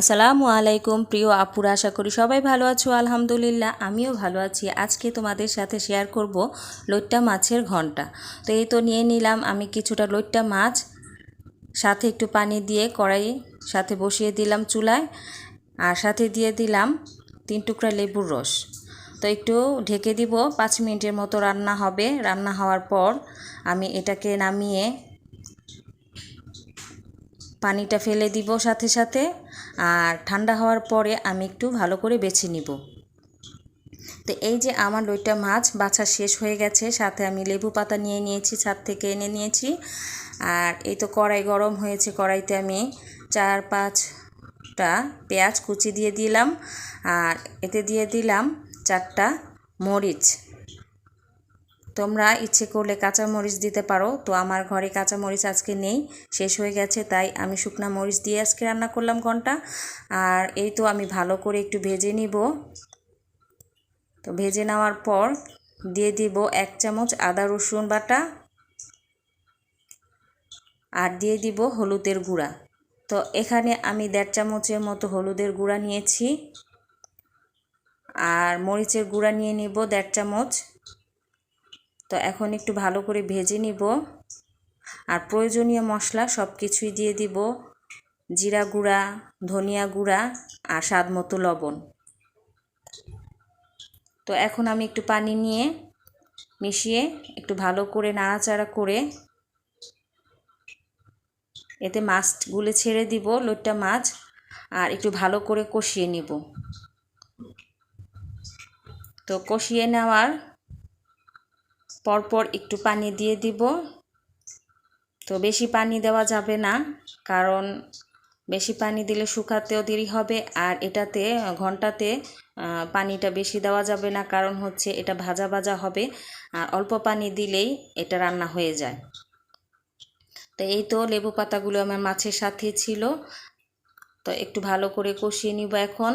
আসসালামু আলাইকুম প্রিয় আপুরা, আশা করি সবাই ভালো আছো, আলহামদুলিল্লাহ। আমিও ভালো আছি। আজকে তোমাদের সাথে শেয়ার করব লইট্টা মাছের ঘণ্টা। তো এই তো নিয়ে নিলাম আমি কিছুটা লইট্টা মাছ, সাথে একটু পানি দিয়ে কড়াই, সাথে বসিয়ে দিলাম চুলায়, আর সাথে দিয়ে দিলাম তিন টুকরা লেবুর রস। তো একটু ঢেকে দিব, পাঁচ মিনিটের মতো রান্না হবে। রান্না হওয়ার পর আমি এটাকে নামিয়ে পানিটা ফেলে দিব সাথে সাথে। আর ঠান্ডা হওয়ার পরে আমি একটু ভালো করে বেছে নিব। তো এই যে আমার লইটা মাছ, বাছা শেষ হয়ে গেছে, সাথে আমি লেবু পাতা নিয়ে নিয়েছি, ছাদ থেকে এনে নিয়েছি। আর এই তো কড়াই গরম হয়েছে, কড়াইতে আমি চার পাঁচটা পেঁয়াজ কুচি দিয়ে দিলাম, আর এতে দিয়ে দিলাম চারটা মরিচ। তোমরা ইচ্ছে করলে কাঁচামরিচ দিতে পারো। তো আমার ঘরে কাঁচা মরিচ আজকে নেই, শেষ হয়ে গেছে, তাই আমি শুকনা মরিচ দিয়ে আজকে রান্না করলাম ঘণ্টা। আর এই তো আমি ভালো করে একটু ভেজে নিব। তো ভেজে নেওয়ার পর দিয়ে দিব এক চামচ আদা, রসুন বাটা আর দিয়ে দিব হলুদের গুঁড়া। তো এখানে আমি দেড় চামচের মতো হলুদের গুঁড়া নিয়েছি। আর মরিচের গুঁড়া নিয়ে নিব দেড় চামচ। তো এখন একটু ভালো করে ভেজে নিব। আর প্রয়োজনীয় মশলা সব কিছুই দিয়ে দিব। জিরা গুঁড়া, ধনিয়া গুঁড়া আর স্বাদ মতো লবণ। তো এখন আমি একটু পানি নিয়ে মিশিয়ে একটু ভালো করে নাড়াচাড়া করে এতে মাছগুলো ছেড়ে দিব, লোটটা মাছ, আর একটু ভালো করে কষিয়ে নিব। তো কষিয়ে নেওয়ার পরপর একটু পানি দিয়ে দিব। তো বেশি পানি দেওয়া যাবে না, কারণ বেশি পানি দিলে শুকাতেও দেরি হবে আর এটাতে, ঘন্টাতে পানিটা বেশি দেওয়া যাবে না, কারণ হচ্ছে এটা ভাজা ভাজা হবে। আর অল্প পানি দিলেই এটা রান্না হয়ে যায়। তো এই তো লেবু পাতাগুলো আমার মাছের সাথে ছিল। তো একটু ভালো করে কষিয়ে নিব এখন।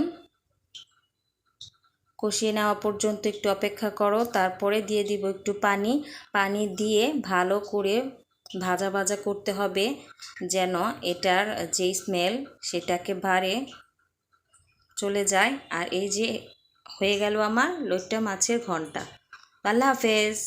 কষিয়ে নেওয়া পর্যন্ত একটু অপেক্ষা করো, তারপরে দিয়ে দিব একটু পানি। পানি দিয়ে ভালো করে ভাজা ভাজা করতে হবে যেন এটার যে স্মেল সেটাকে ভারে চলে যায়। আর এই যে হয়ে গেল আমার লইট্টা মাছের ঘণ্টা। আল্লাহ হাফেজ।